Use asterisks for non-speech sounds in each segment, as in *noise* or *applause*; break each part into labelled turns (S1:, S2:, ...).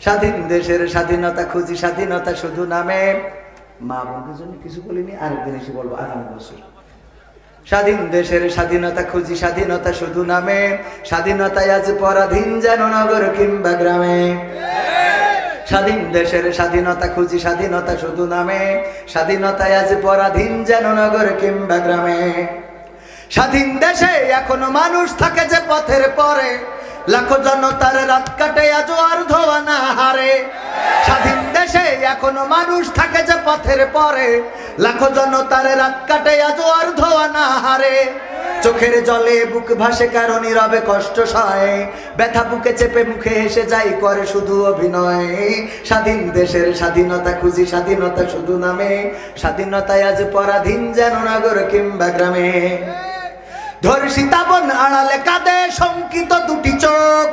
S1: স্বাধীন দেশের স্বাধীনতা খুঁজি, স্বাধীনতা শুধু নামে। মা বোনদের জন্য কিছু বলিনি, আরেকদিন এসে বলব আগামী বছর। স্বাধীন দেশের স্বাধীনতা খুঁজি, স্বাধীনতা শুধু নামে। স্বাধীনতায় আজ পরাধীন যেন নগর কিংবা গ্রামে। স্বাধীন দেশের স্বাধীনতা খুঁজি, স্বাধীনতা শুধু নামে। স্বাধীনতায় আজ পরাধীন যেন নগর কিংবা গ্রামে। স্বাধীন দেশে এখনও মানুষ থাকে যে পথের পরে। লাখো জনতার রাত কাটে আজ আর ধোয়া না হারে স্বাধীন দেশে এখনও মানুষ থাকে যে পথের পরে। লাখো জনতার রাত কাটে আজ আর ধোয়া না হারে চোখের জলে বুক ভাসে কারও নীরবে কষ্ট সয়। ব্যথা বুকে চেপে মুখে হেসে যাই, করে শুধু অভিনয়। স্বাধীন দেশের স্বাধীনতা খুঁজি, স্বাধীনতা শুধু নামে। স্বাধীনতায় আজ পরাধীন যেন নগর কিংবা গ্রামে। ধর্ষিতা বন আড়ালে কাঁদে শঙ্কিত দুটি চোখ।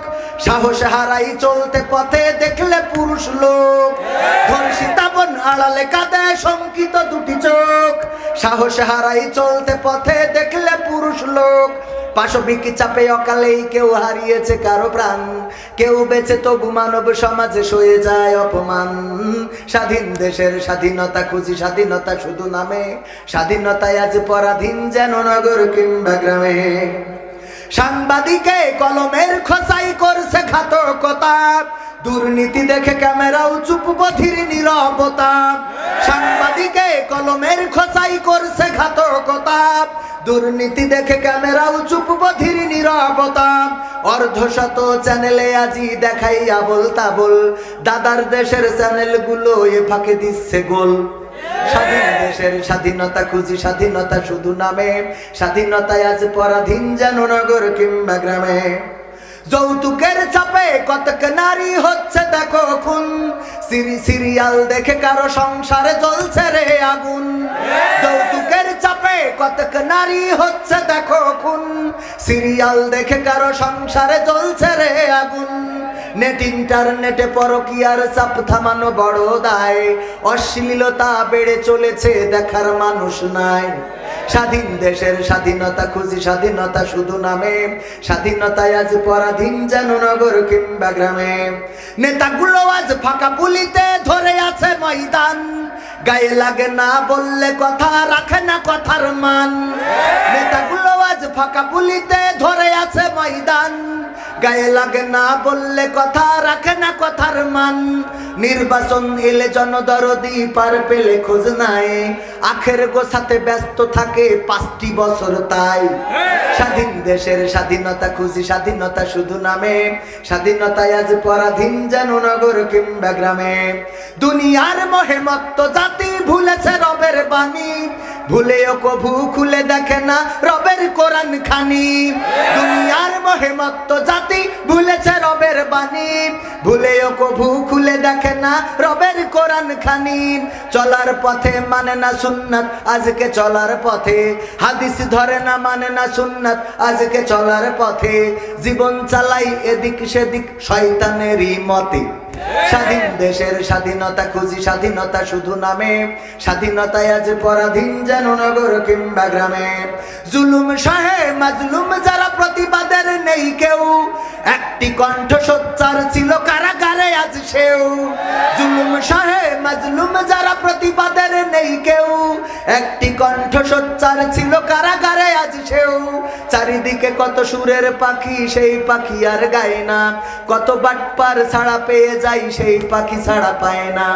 S1: সাহস হারাই চলতে পথে দেখলে পুরুষ লোক। ধর্ষিতা বন আড়ালে কাঁদে শঙ্কিত দুটি চোখ। সাহস হারাই চলতে পথে দেখলে পুরুষ লোক। পাশবিক চাপে অকালেই কেউ হারিয়েছে কারও প্রাণ। কেউ বেঁচে তবু মানব সমাজে সয়ে যায় অপমান। স্বাধীন দেশের স্বাধীনতা খুঁজি স্বাধীনতা শুধু নামে। স্বাধীনতায় আজ পরাধীন যেন নগর কিংবা গ্রামে। সাংবাদিকে কলমের খোসাই করছে ঘাতকতা। দুর্নীতি দেখে ক্যামেরাও চুপ বধির নীরবতা। সাংবাদিকে কলমের খোসাই করছে ঘাতকতা। দুর্নীতি দেখে ক্যামেরাও চুপ বধির নীরবতা। অর্ধশত চ্যানেলে আজি দেখাই আবল তাবল দাদার দেশের চ্যানেলগুলো এ ফাঁকে দিচ্ছে গোল। স্বাধীন দেশের স্বাধীনতা খুঁজি স্বাধীনতা শুধু নামে। স্বাধীনতায় আজ পরাধীন যেন নগর কিংবা গ্রামে। যৌতুকের চাপে কতক নারী হচ্ছে দেখো খুন। সিরি সিরিয়াল দেখে কারও সংসারে জ্বলছে রে আগুন। যৌতুকের চাপে নারী হচ্ছে দেখো খুন। সিরিয়াল দেখে কারও সংসারে জ্বলছে রে আগুন। নেট ইন্টারনেটে পরকিয়ার চাপ থামানো বড় দায়। অশ্লীলতা বেড়ে চলেছে, দেখার মানুষ নাই। স্বাধীন দেশের স্বাধীনতা খুঁজি, স্বাধীনতা শুধু নামে। স্বাধীনতায় আজ পরাধীন যেন নগর কিংবা গ্রামে। নেতাগুলো আজ ফাঁকা পুলিতে ধরে আছে ময়দান। গায়ে লাগে না বললে কথা রাখে না কথার মান। নেতাগুলো আজ ফাঁকা পুলিতে ধরে আছে ময়দান। গায়ে লাগে না বললে কথা, রাখে না কথার মান। নির্বাচন এলে জনদরদি পার পেলে খোঁজ নাই। আখের গোছাতে ব্যস্ত থাকে পাঁচটি বছর তাই। স্বাধীন দেশের স্বাধীনতা খুঁজি, স্বাধীনতা শুধু নামে। স্বাধীনতায় আজ পরাধীন যেন নগর কিংবা গ্রামে। দুনিয়ার মহেমত্ত জাতি ভুলেছে রবের বাণী। ভুলেও কভু খুলে দেখে না রবের কোরআন খানি। দুনিয়ার মহেমত্ত জাতি ভুলেছে রবের বাণী। ভুলেও কভু খুলে দেখে না রবের কোরআন খানি। চলার পথে মানে না সুন্নাত, আজকে চলার পথে। হাদিস ধরে না মানে না সুন্নাত, আজকে চলার পথে। জীবন চালাই এদিক সেদিক শয়তানেরই মতে। স্বাধীন দেশের স্বাধীনতা খুঁজি, স্বাধীনতা শুধু নামে। স্বাধীনতায় আজ পরাধীন যেন নগর কিংবা গ্রামে। জুলুম সহে মাজলুম যারা প্রতিবাদের নেই কেউ। একটি কণ্ঠ সোচ্চার ছিল কারাগারে আজ সেও। জুলুম সহে মাজলুম যারা প্রতিবাদের নেই কেউ। একটি কণ্ঠ সোচ্চার ছিল কারাগারে আজ সেও। চারিদিকে কত সুরের পাখি, সেই পাখি আর গায় না। কত বাটপার ছাড়া পেয়ে যাই, সেই পাখি ছাড়া পায় না।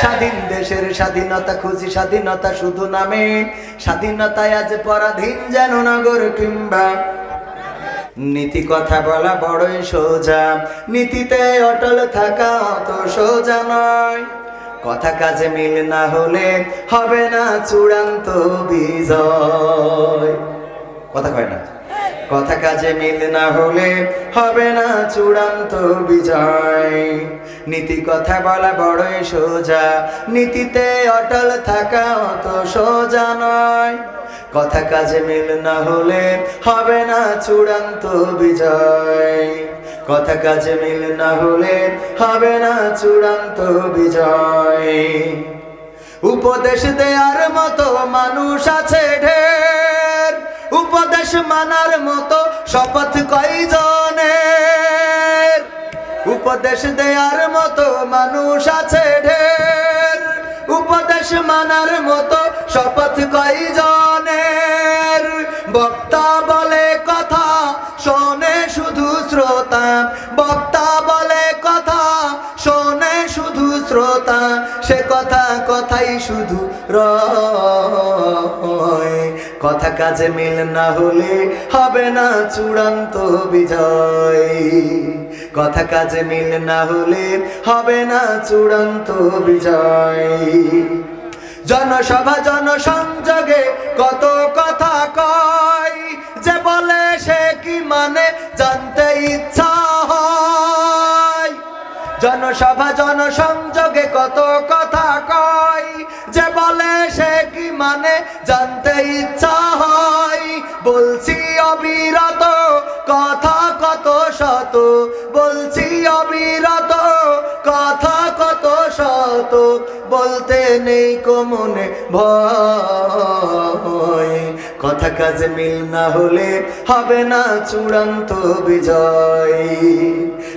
S1: স্বাধীন দেশের স্বাধীনতা খুঁজি, স্বাধীনতা শুধু নামে। স্বাধীনতায় আজ পরাধীন যেন নগর কিংবা নীতি কথা বলা বড়ই সোজা। নীতিতে অটল থাকা অত সোজা নয়। কথা কাজে মিল না হলে হবে না চূড়ান্ত বিজয়। কথা কয় না। কথা কাজে মিল না হলে হবে না চূড়ান্ত বিজয়। নীতি কথা বলা বড়ই সোজা, নীতিতে অটল থাকা অত সোজা নয়। কথা কাজে মিল না হলে হবে না চূড়ান্ত বিজয়। কথা কাজে মিল না হলে হবে না চূড়ান্ত বিজয়। উপদেশ দেওয়ার মতো মানুষ আছে ঢের। উপদেশ মানার মতো শপথ কয়জনের? উপদেশ দেয়ার মতো মানুষ আছে ঢের। উপদেশ মানার মতো শপথ কয়জনের? বক্তা বলে কথা শোনে শুধু শ্রোতা। বক্তা বলে কথা শোনে শুধু শ্রোতা। সে কথা কথাই শুধু রয়। কথা কাজে মিল না হলে হবে না চূড়ান্ত বিজয়। কথা কাজে মিল না হলে হবে না চূড়ান্ত বিজয়। জনসভা জনসংযোগে কত কথা কয়, যে বলে সে কি মানে জানতে ইচ্ছা হয়। জনসভা জনসংযোগে কত কথা মানে জানতে ইচ্ছা হয়। বলছি অবিরত, কথা কত শত? বলছি অবিরত, কথা কত শত? বলতে নেই কমনে ভয়। কথা কাজে মিল না হলে হবে না চূড়ান্ত বিজয়।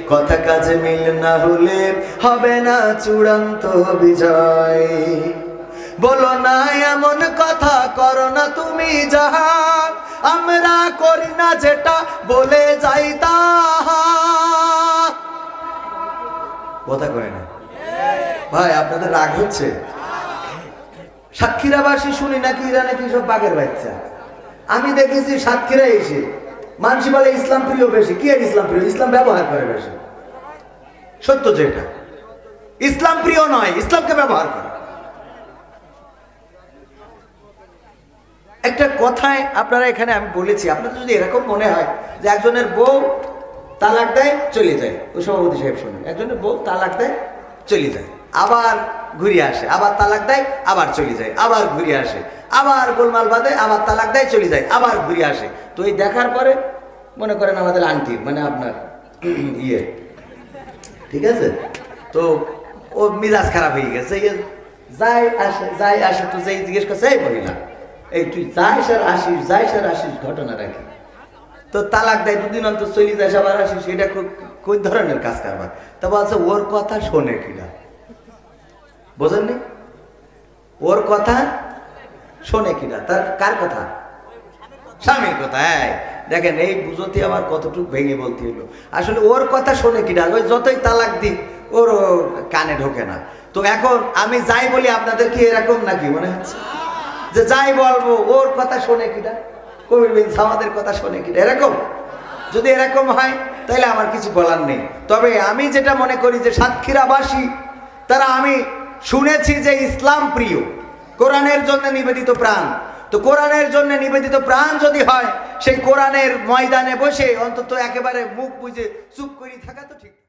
S1: কথা কাজে মিল না হলে হবে না চূড়ান্ত বিজয়। বলো না, এমন কথা করো না তুমি যাহা। আমরা করি না যেটা বলে যাই তাহা। কথা কয় না? ভাই, আপনাদের রাগ হচ্ছে? সাতক্ষীরাবাসী শুনি নাকি এরা নাকি সব বাঘের বাচ্চা? আমি দেখেছি সাতক্ষীরা এসে, মানসি বলে ইসলাম প্রিয় বেশি। কি আর ইসলাম প্রিয়? ইসলাম ব্যবহার করে বেশি। সত্য যেটা ইসলাম প্রিয় নয়, ইসলামকে ব্যবহার করে। একটা কথায় আপনারা এখানে আমি বলেছি, আপনাদের যদি এরকম মনে হয় যে একজনের বউ তালাক দেয়, চলে যায়। ওই সভাপতি সাহেব শুনুন, একজনের বউ তালাক দেয়, চলে যায়। আবার ঘুরে আসে, আবার তালাক দেয়, আবার চলে যায়, আবার ঘুরে আসে। আবার গোলমাল বাঁধে, আবার তালাক দেয়, চলে যায়, আবার ঘুরে আসে। তো এই দেখার পরে মনে করেন আমাদের আন্টি মানে আপনার *clears throat* ইয়ে। ঠিক আছে? তো ও মিজাজ খারাপ হয়ে গেছে যাই আসে যাই আসে, তো যেই জিজ্ঞেস করছে, এই মহিলা। এই তুই যাইস আর আসিস, যাইস আর আসিস, ঘটনাটা কি? তো তালাক দেয় দুদিন অন্তর চলি যাস, আবার আসিস, এটা কোন ধরনের কাজ কারবার তা বলছে, ওর কথা শোনে কিনা। বোঝেননি? ওর কথা শোনে কিনা? তার কার কথা? স্বামীর কথা হ্যাঁ দেখেন, এই বুঝতে আমার কতটুকু ভেঙে বলতে হলো আসলে ওর কথা শোনে কিনা? ওই যতই তালাক দিক ওর কানে ঢোকে না। তো এখন আমি যাই বলি, আপনাদের কি এরকম নাকি মনে হচ্ছে? যে যাই বলব, ওর কথা শোনে কিনা? কবির বিন আমাদের কথা শোনে কিনা? এরকম? যদি এরকম হয় তাহলে আমার কিছু বলার নেই। তবে আমি যেটা মনে করি যে সাতক্ষীরাবাসী, তারা আমি শুনেছি যে ইসলাম প্রিয়। কোরআনের জন্য নিবেদিত প্রাণ। তো কোরআনের জন্য নিবেদিত প্রাণ যদি হয়, সেই কোরআনের ময়দানে বসে অন্তত একেবারে মুখ বুঝে চুপ করে থাকা তো ঠিক।